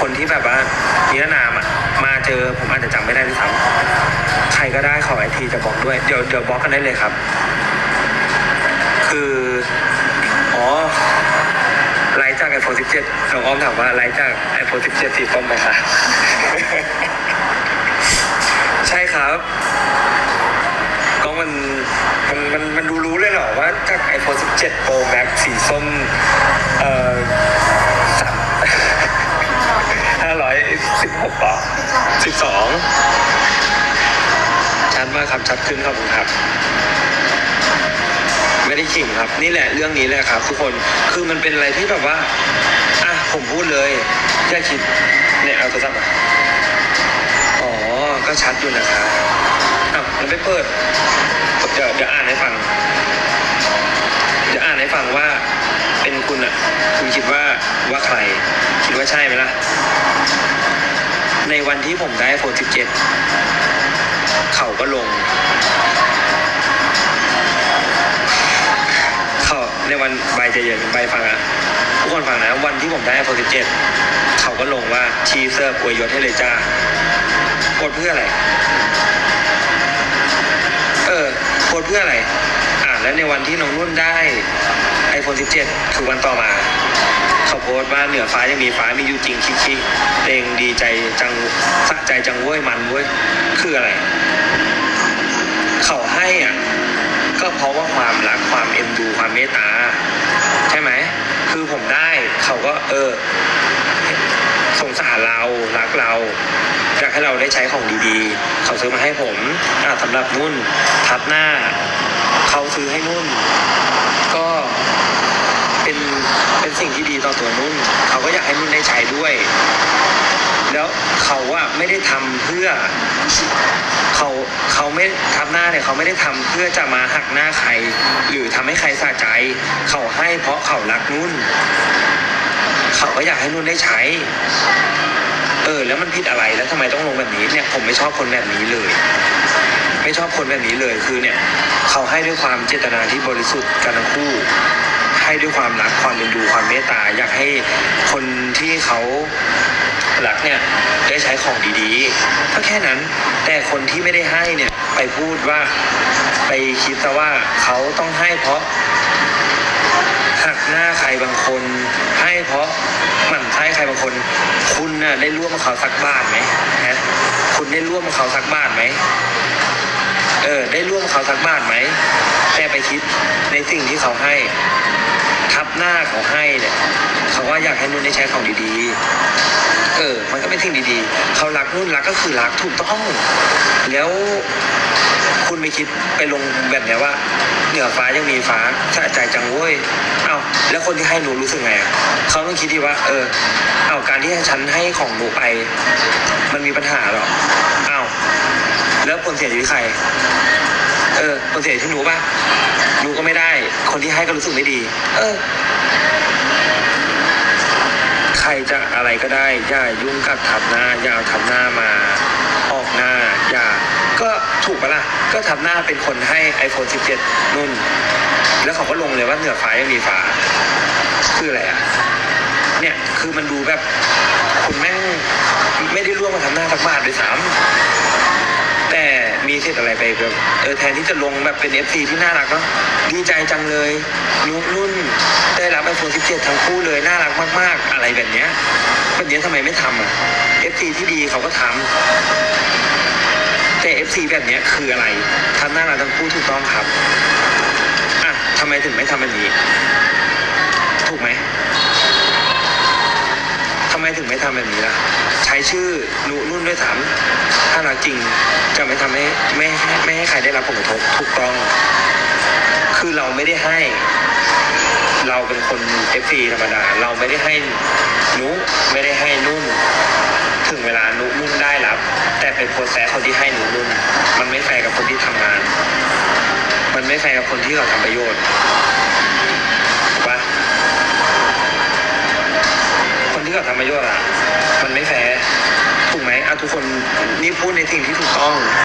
คนที่แบบว่านิรนามอะมาเจอผมอาจจะจำไม่ได้ด้วยซ้ำใครก็ได้ขอไอทีจะบอกด้วยเดี๋ยวเดี๋ยวบล็อกกันได้เลยครับ คืออ๋อไลฟ์จาก iPhone 17น้องอ้อมถามว่าไลฟ์จาก iPhone 17สีส้มไหมคะใช่ครับก็มันมันมันมันดูรู้เลยเหรอว่าจาก iPhone 17 Pro Max สีส้มเอ่อสาม สิบหกต่อสิบสองชัดมากครับชัดขึ้นขอบคุณครับ ไม่ได้ขิงครับ นี่แหละเรื่องนี้แหละครับ ทุกคนคือมันเป็นอะไรที่แบบว่าอะผมพูดเลยแค่คิดเนี่ยเอาโทรศัพท์มาอ๋อก็ชัดอยู่นะครับอ้าวมันไม่เปิดเดี๋ยวเดี๋ยวอ่านให้ฟังเดี๋ยวอ่านให้ฟังว่าเป็นคุณอะคุณคิดว่าว่าใคร คิดว่าใช่ไหมล่ะ วันที่ผมได้ iPhone 17เขาก็ลง เขาในวันใบใจเย็นใบฟังอะทุกคนฟังนะวันที่ผมได้ iPhone 17เขาก็ลงว่าชีเซอร์อวยยศให้เลยจ้ากดเพื่ออะไร เออโพสเพื่ออะไร อ่าแล้วในวันที่น้องนุ่นได้ iPhone 17 คือวันต่อมา ตว่าเหนือฟ้ายังมีฟ้ามีอยู่จริงคิกคิกเองดีใจจังสะใจจังเว้ยมันเว้ยคืออะไร เขาให้อะก็เพราะว่าความรักความเอ็นดูความเมตตาใช่ไหมคือผมได้เขาก็เออสงสารเรารักเราอยากให้เราได้ใช้ของดีๆ เขาซื้อมาให้ผมอ่าสำหรับนุ่นทับหน้า เขาซื้อให้นุ่น ก็เป็นเป็นสิ่งที่ดีต่อตัวนุ่น เขาก็อยากให้นุ่นได้ใช้ด้วย แล้วเขาอะไม่ได้ทำเพื่อเขาเขาไม่ทับหน้าเนี่ยเขาไม่ได้ทำเพื่อจะมาหักหน้าใคร หรือทำให้ใครสะใจ เขาให้เพราะเขารักนุ่น เขาก็อยากให้นุ่นได้ใช้ เออ แล้วมันผิดอะไรแล้วทำไมต้องลงแบบนี้เนี่ย ผมไม่ชอบคนแบบนี้เลย ไม่ชอบคนแบบนี้เลยคือเนี่ย เขาให้ด้วยความเจตนาที่บริสุทธิ์กันทั้งคู่ให้ด้วยความรักความเอ็นดูความเมตตาอยากให้คนที่เขา รักเนี่ยได้ใช้ของดีๆก็แค่นั้นแต่คนที่ไม่ได้ให้เนี่ยไปพูดว่าไปคิดซะว่าเขาต้องให้เพราะหักหน้าใครบางคน ให้เพราะหมั่นไส้ใครบางคน คุณน่ะได้ร่วมกับเขาสักบาทไหมฮะคุณได้ร่วมกับเขาสักบาทไหมเออได้ร่วมเขาสักบาทไหมแต่ไปคิดในสิ่งที่เขาให้ ทับหน้าเขาให้เนี่ยเขาว่าอยากให้นุ่นได้ใช้ของดีๆ เออ มันก็เป็นสิ่งดีๆ เขารักนุ่นรักก็คือรักถูกต้อง แล้วคุณไม่คิดไปลงแบบเนี้ยว่า เหนือฟ้ายังมีฟ้าสะใจจังเว้ย เอ้าแล้วคนที่ให้หนูรู้สึกไงอะเขาต้องคิดดีว่า เออ เอาการที่ฉันให้ของหนูไป มันมีปัญหาหรอ เอ้าแล้วผลเสียอยู่ที่ใคร เออผลเสียอยู่ที่หนูป่ะหนูก็ไม่ได้ คนที่ให้ก็รู้สึกไม่ดี เออ จะอะไรก็ได้ อย่ายุ่งกับทับหน้า อย่าทับหน้ามาออกหน้า อย่า ก็ถูกปะล่ะ ก็ทับหน้าเป็นคนให้ iPhone 17 นุ่น แล้วเขาก็ลงเลยว่าเหนือฟ้ายังมีฟ้า คืออะไรอะ เนี่ย คือมันดูแบบ คุณแม่งไม่ได้ร่วมมาทำหน้าสักบาทเลยสาม มีสิทธิ์อะไรไปแบบเออแทนที่จะลงแบบเป็น FC ที่น่ารักเนาะดีใจจังเลยนุกนุ่นได้รับ iPhone 17 ทั้งคู่เลยน่ารักมาก ๆ อะไรแบบเนี้ยแบบเนี้ยทำไมไม่ทำอะ FC ที่ดีเขาก็ทำแต่ FC แบบเนี้ยคืออะไรทำน่ารักทั้งคู่ถูกต้องครับอะทำไมถึงไม่ทำแบบนี้ ถูกไหม งไม่ทำแบบนี้ล่ะใช้ชื่อนุนุ่นด้วยซ้ำถ้ารักจริงจะไม่ทำให้ไม่ให้ไม่ให้ใครได้รับผลกระทบถูกต้อง คือเราไม่ได้ให้ เราเป็นคนเอฟซีธรรมดา เราไม่ได้ให้นุไม่ได้ให้นุ่น ถึงเวลานุนุ่นได้รับ แต่เป็นโปรแซสคนที่ให้นุนุ่น มันไม่แฟร์กับคนที่ทำงาน มันไม่แฟร์กับคนที่เขาทำประโยชน์